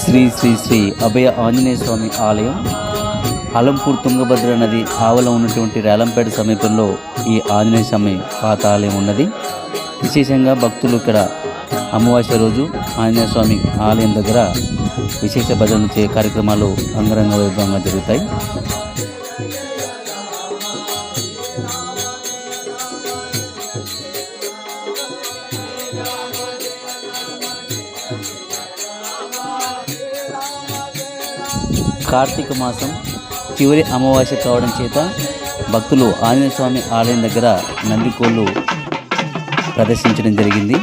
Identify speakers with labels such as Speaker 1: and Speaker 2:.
Speaker 1: శ్రీ శ్రీ శ్రీ అభయ ఆంజనేయ స్వామి ఆలయం అలంపూర్ తుంగభద్ర నది ఆవలం ఉన్నటువంటి రేలంపేట సమీపంలో ఈ ఆంజనేయ స్వామి పాత ఆలయం ఉన్నది. విశేషంగా భక్తులు ఇక్కడ అమావాస్య రోజు ఆంజనేయ స్వామి ఆలయం దగ్గర విశేష భజనలు చే కార్యక్రమాలు అంగరంగ వైభవంగా జరుగుతాయి. కార్తీక మాసం చివరి అమావాస్య కావడం చేత భక్తులు ఆంజనేయ స్వామి ఆలయం దగ్గర నందికోళ్ళు ప్రదర్శించడం జరిగింది.